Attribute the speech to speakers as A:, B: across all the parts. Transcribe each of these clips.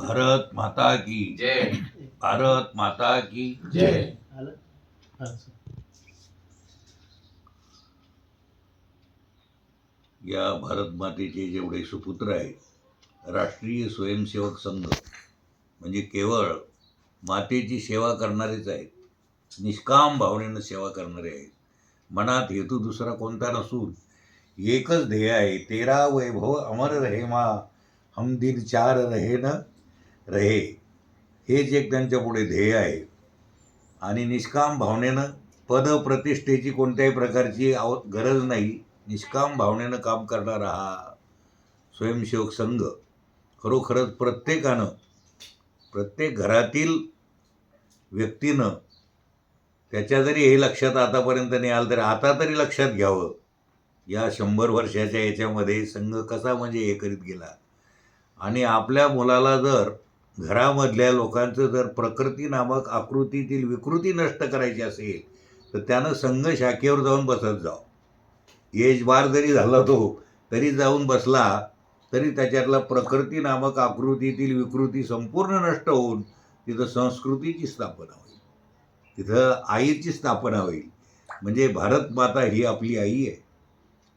A: भारत माता की।
B: जय।
A: भारत माता की।
B: जय.
A: या भारत मातेचे जेवढे सुपुत्र आहेत राष्ट्रीय स्वयंसेवक संघ म्हणजे केवळ मातेची सेवा करणारेच आहेत निष्काम भावनेनं सेवा करणारे आहेत मनात हेतू दुसरा कोणता नसून एकच ध्येय आहे तेरा वैभव अमर रहे मा हम दिल चार रहे न रहे. हेच एक त्यांच्या पुढे ध्येय आहे. आणि निष्काम भावनेनं पदप्रतिष्ठेची कोणत्याही प्रकारची आव गरज नाही. निष्काम भावनेनं काम करणारा हा स्वयंसेवक संघ खरोखरच प्रत्येकानं प्रत्येक घरातील व्यक्तीनं त्याच्या जरी हे लक्षात आतापर्यंत नाही आलं तरी आता तरी लक्षात घ्यावं. या शंभर वर्षाच्या याच्यामध्ये संघ कसा म्हणजे हे करीत गेला? आणि आपल्या मुलाला जर घरामधल्या लोकांचं जर प्रकृती नामक आकृतीतील विकृती नष्ट करायची असेल तर त्यानं संघ शाखेवर जाऊन बसत जावं. एज जरी झाला तो तरी जाऊन बसला तरी त्याच्यातला प्रकृती नामक आकृतीतील विकृती संपूर्ण नष्ट होऊन तिथं संस्कृतीची स्थापना होईल. तिथं आईची स्थापना होईल. म्हणजे भारत माता ही आपली आई आहे.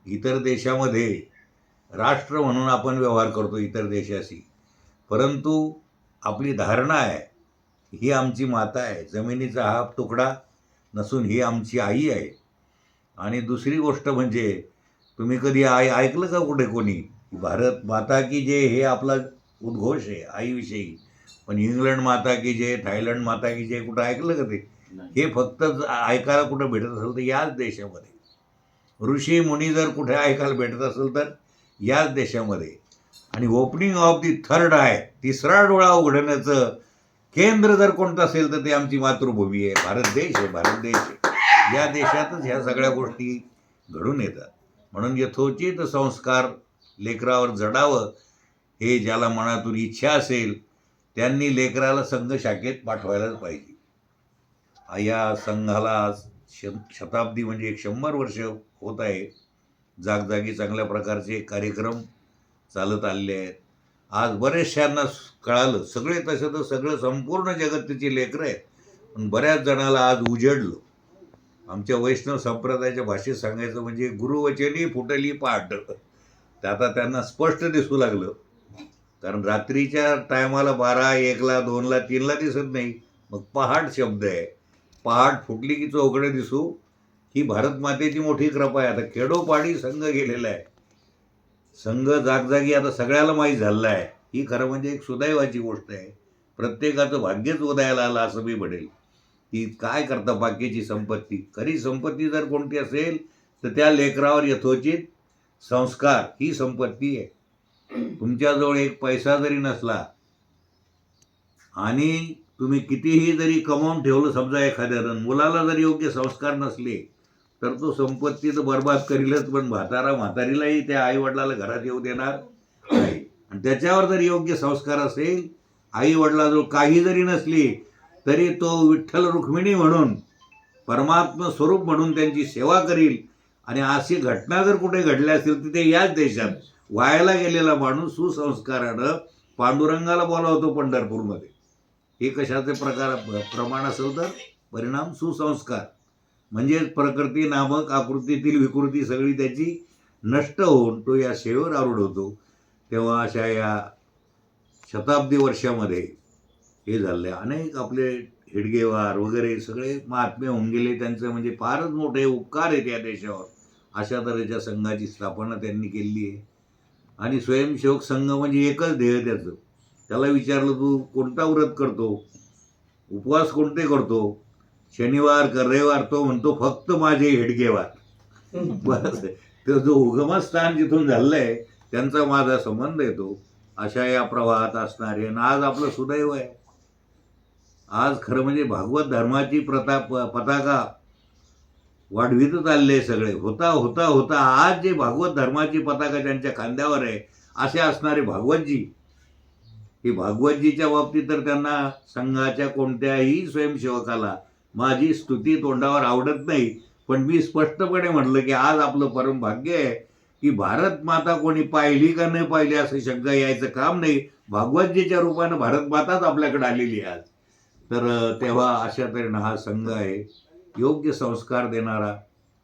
A: इतर देशामध्ये राष्ट्र म्हणून आपण व्यवहार करतो इतर देशाशी. परंतु आपली धारणा आहे ही आमची माता आहे जमिनीचा हा तुकडा नसून ही आमची आई आहे. आणि दुसरी गोष्ट म्हणजे तुम्ही कधी आई ऐकलं का कुठे कोणी? भारत माता की जे हे आपला उद्घोष आहे आईविषयी. पण इंग्लंड माता की जे थायलंड माता की जे कुठं ऐकलं का ते? हे फक्त ऐकायला कुठं भेटत असेल तर याच देशामध्ये. ऋषी मुनी जर कुठे ऐकायला भेटत असेल तर याच देशामध्ये. आणि ओपनिंग ऑफ दी थर्ड आहे तिसरा डोळा उघडण्याचं केंद्र जर कोणतं असेल तर ते आमची मातृभूमी आहे. भारत देश आहे भारत देश आहे. या देशातच ह्या सगळ्या गोष्टी घडून येतात. म्हणून यथोचित संस्कार लेकरावर जडावं हे ज्याला मनातून इच्छा असेल त्यांनी लेकराला संघ शाखेत पाठवायलाच पाहिजे. या संघाला श शताब्दी म्हणजे एक शंभर वर्ष होत आहे. जागजागी चांगल्या प्रकारचे कार्यक्रम चालत आलेले आहेत. आज बरेचशांना कळालं सगळे तसं तर सगळं संपूर्ण जगत तिची लेकरं आहेत. पण बऱ्याच जणाला आज उजडलं. आमच्या वैष्णव संप्रदायाच्या भाषेत सांगायचं म्हणजे गुरुवचनी फुटली पाठ. ते आता त्यांना स्पष्ट दिसू लागलं. कारण रात्रीच्या टायमाला बारा एकला दोनला तीनला दिसत नाही. मग पहाट शब्द आहे. पहाट फुटली की चौकडे दिसू. ही भारत मातेची मोठी कृपा आहे. आता खेडोपाडी संघ गेलेला आहे. संघ जागजागी आता सगळ्याला माहीत झालेला आहे ही खरं म्हणजे एक सुदैवाची गोष्ट आहे. प्रत्येकाचं भाग्यच उदयाला आलं असं मी म्हणेल. की काय करता बाकीची संपत्ती? खरी संपत्ती जर कोणती असेल तर त्या लेकरावर यथोचित संस्कार ही संपत्ती आहे. तुमच्याजवळ एक पैसा जरी नसला आणि तुम्ही कितीही जरी कमावून ठेवलं समजा एखाद्यानं मुलाला जर योग्य संस्कार नसले तर तो संपत्ती तर बर्बाद करीलच पण म्हातारा म्हातारीलाही त्या आई वडिलाला घरात येऊ देणार नाही. आणि त्याच्यावर जर योग्य संस्कार असेल आई वडिलाजवळ काही जरी नसली तरी तो विठ्ठल रुक्मिणी म्हणून परमात्मा स्वरूप म्हणून त्यांची सेवा करील. आणि अशी घटना जर कुठे घडल्या असतील तर याच देशात वायाला गेलेला माणूस सुसंस्कारानं पांडुरंगाला बोलावतो पंढरपूरमध्ये. हे कशाचे प्रकार प्रमाण असेल तर? परिणाम सुसंस्कार. म्हणजेच प्रकृती नामक आकृतीतील विकृती सगळी त्याची नष्ट होऊन तो या सेवेवर आरूढ होतो. तेव्हा अशा या शताब्दी वर्षामध्ये हे झाले. अनेक आपले हेडगेवार वगैरे सगळे महात्मे होऊन गेले. त्यांचं म्हणजे फारच मोठे उपकार आहेत या देशावर. अशा तऱ्हेच्या संघाची स्थापना त्यांनी केलेली आहे. आणि स्वयंसेवक संघ म्हणजे एकच ध्येय त्याचं. त्याला विचारलं तू कोणता व्रत करतो? उपवास कोणते करतो? शनिवार का रविवार तो म्हणतो फक्त माझे हेडगेवार. बस. तो जो उगमस्थान जिथून झालेलं आहे त्यांचा माझा संबंध येतो. अशा या प्रवाहात असणारे. आणि आज आपलं सुदैव आहे. आज खरं म्हणजे भागवत धर्माची प्रता पताका वाढवितच आलेले सगळे. होता होता होता. आज जे भागवत धर्माची पताका ज्यांच्या खांद्यावर आहे असे असणारे भागवतजी. हे भागवतजीच्या बाबतीत तर त्यांना संघाच्या कोणत्याही स्वयंसेवकाला माझी स्तुती तोंडावर आवडत नाही. पण मी स्पष्टपणे म्हटलं की आज आपलं परम भाग्य आहे की भारत माता कोणी पाहिली का नाही पाहिली असं शंका यायचं काम नाही. भागवतजीच्या रूपानं भारतमाताच आपल्याकडे आलेली आज. तर तेव्हा अशा तऱ्हेनं हा संघ आहे. योग्य संस्कार देणारा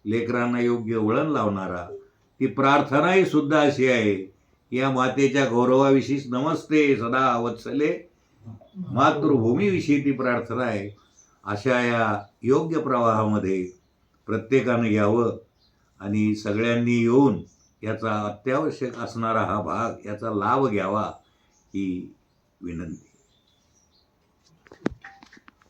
A: लेकरांना योग्य वळण लावणारा ती प्रार्थनाही सुद्धा अशी आहे या मातेच्या गौरवाविषयीच नमस्ते सदा वत्सले. मातृभूमीविषयी ती प्रार्थना आहे. अशा या योग्य प्रवाहामध्ये प्रत्येकानं यावं आणि सगळ्यांनी येऊन याचा अत्यावश्यक असणारा हा भाग याचा लाभ घ्यावा ही विनंती.